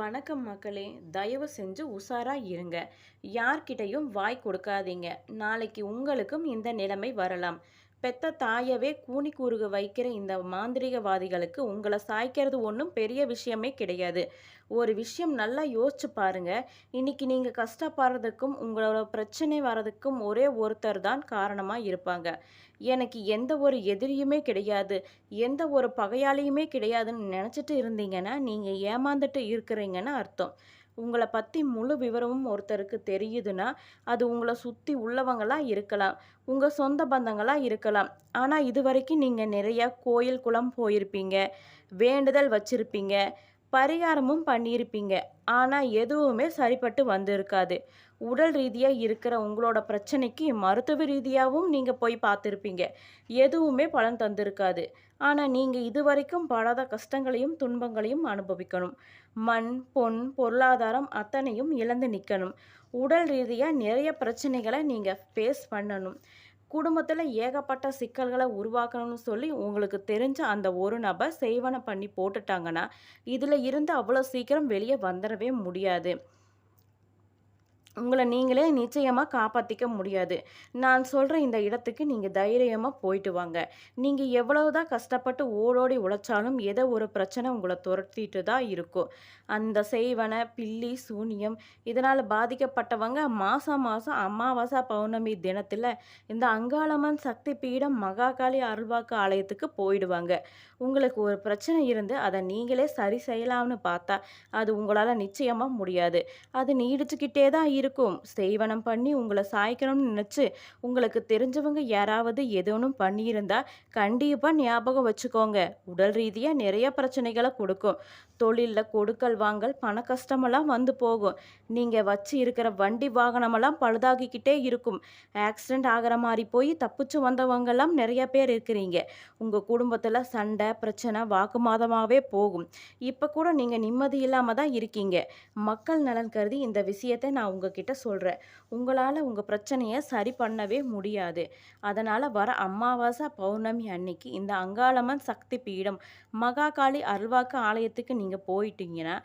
வணக்கம் மக்களே தயவு செஞ்சு உஷாராக இருங்க. யார்கிட்டயும் வாய் கொடுக்காதீங்க. நாளைக்கு உங்களுக்கும் இந்த நிலைமை வரலாம். பெத்த தாயவே கூனி கூறுக வைக்கிற இந்த மாந்திரிகவாதிகளுக்கு உங்களை சாய்க்கிறது ஒன்றும் பெரிய விஷயமே கிடையாது. ஒரு விஷயம் நல்லா யோசிச்சு பாருங்க. இன்னைக்கு நீங்கள் கஷ்டப்படுறதுக்கும் உங்களோட பிரச்சனை வர்றதுக்கும் ஒரே ஒருத்தர் தான் காரணமாக இருப்பாங்க. எனக்கு எந்த ஒரு எதிரியுமே கிடையாது. எந்த ஒரு பகையாளியுமே கிடையாதுன்னு நினச்சிட்டு இருந்தீங்கன்னா நீங்கள் ஏமாந்துட்டு இருக்கிறீங்கன்னு அர்த்தம். உங்களை பற்றி முழு விவரமும் ஒருத்தருக்கு தெரியுதுன்னா அது உங்களை சுற்றி உள்ளவங்களாக இருக்கலாம். உங்கள் சொந்த பந்தங்களாக இருக்கலாம். ஆனால் இது வரைக்கும் நீங்கள் நிறையா கோயில் குளம் போயிருப்பீங்க வேண்டுதல் வச்சுருப்பீங்க. பரிகாரமும் பண்ணியிருப்பீங்க. ஆனால் எதுவுமே சரிப்பட்டு வந்திருக்காது. உடல் ரீதியாக இருக்கிற உங்களோட பிரச்சனைக்கு மருத்துவ ரீதியாகவும் நீங்கள் போய் பார்த்துருப்பீங்க. எதுவுமே பலன் தந்திருக்காது. ஆனால் நீங்கள் இதுவரைக்கும் படாத கஷ்டங்களையும் துன்பங்களையும் அனுபவிக்கணும். மண் பொன் பொருளாதாரம் அத்தனையும் இழந்து நிற்கணும் உடல் ரீதியாக நிறைய பிரச்சனைகளை நீங்கள் ஃபேஸ் பண்ணணும். குடும்பத்தில் ஏகப்பட்ட சிக்கல்களை உருவாக்கணும்னு சொல்லி உங்களுக்கு தெரிஞ்ச அந்த ஒரு நபர் செய்வனை பண்ணி போட்டுட்டாங்கன்னா இதில் இருந்து அவ்வளோ சீக்கிரம் வெளியே வந்துடவே முடியாது. உங்களை நீங்களே நிச்சயமாக காப்பாற்றிக்க முடியாது. நான் சொல்கிற இந்த இடத்துக்கு நீங்கள் தைரியமாக போயிட்டு வாங்க. நீங்கள் எவ்வளவுதான் கஷ்டப்பட்டு ஓடோடி உழைச்சாலும் ஏதோ ஒரு பிரச்சனை உங்களை துரத்திட்டு தான் இருக்கும். அந்த செய்வனை பில்லி சூனியம் இதனால் பாதிக்கப்பட்டவங்க மாதம் மாதம் அமாவாசை பௌர்ணமி தினத்தில் இந்த அங்காளம்மன் சக்தி பீடம் மகாகாளி அருள்வாக்கு ஆலயத்துக்கு போயிடுவாங்க. உங்களுக்கு ஒரு பிரச்சனை இருந்து அதை நீங்களே சரி செய்யலாம்னு பார்த்தா அது உங்களால் நிச்சயமாக முடியாது. அது நீடிச்சுக்கிட்டே தான் இருக்கும். செய்வனம் பண்ணி உங்களை சாய்க்கணும்னு நினச்சி உங்களுக்கு தெரிஞ்சவங்க யாராவது எதோனும் பண்ணியிருந்தா கண்டிப்பாக ஞாபகம் வச்சுக்கோங்க. உடல் ரீதியாக நிறைய பிரச்சனைகளை கொடுக்கும். தொழிலில் கொடுக்கல் வாங்கல் பண கஷ்டமெல்லாம் வந்து போகும். நீங்கள் வச்சு இருக்கிற வண்டி வாகனமெல்லாம் பழுதாகிக்கிட்டே இருக்கும். ஆக்சிடெண்ட் ஆகிற மாதிரி போய் தப்பிச்சு வந்தவங்கெல்லாம் நிறைய பேர் இருக்கிறீங்க. உங்கள் குடும்பத்தில் சண்டை பிரச்சனை வாக்குமாதமாகவே போகும். இப்போ கூட நீங்கள் நிம்மதி இல்லாமல் தான் இருக்கீங்க. மக்கள் நலன் கருதி இந்த விஷயத்தை நான் உங்கள் உங்ககிட்ட சொல்கிறேன் உங்களால் உங்கள் பிரச்சனையை சரி பண்ணவே முடியாது. அதனால் வர அமாவாசை பௌர்ணமி அன்னைக்கு இந்த அங்காளம்மன் சக்தி பீடம் மகாகாளி அருள்வாக்கு ஆலயத்துக்கு நீங்கள் போயிட்டீங்கன்னா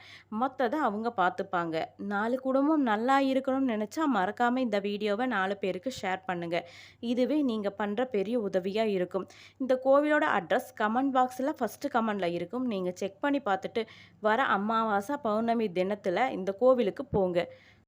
மொத்தத்தை அவங்க பார்த்துப்பாங்க நாலு குடும்பம் நல்லா இருக்கணும்னு நினச்சா மறக்காமல் இந்த வீடியோவை நாலு பேருக்கு ஷேர் பண்ணுங்கள் இதுவே நீங்கள் பண்ணுற பெரிய உதவியாக இருக்கும். இந்த கோவிலோட அட்ரஸ் கமெண்ட் பாக்ஸில் ஃபஸ்ட்டு கமெண்டில் இருக்கும். நீங்கள் செக் பண்ணி பார்த்துட்டு வர அமாவாசை பௌர்ணமி தினத்தில் இந்த கோவிலுக்கு போங்க.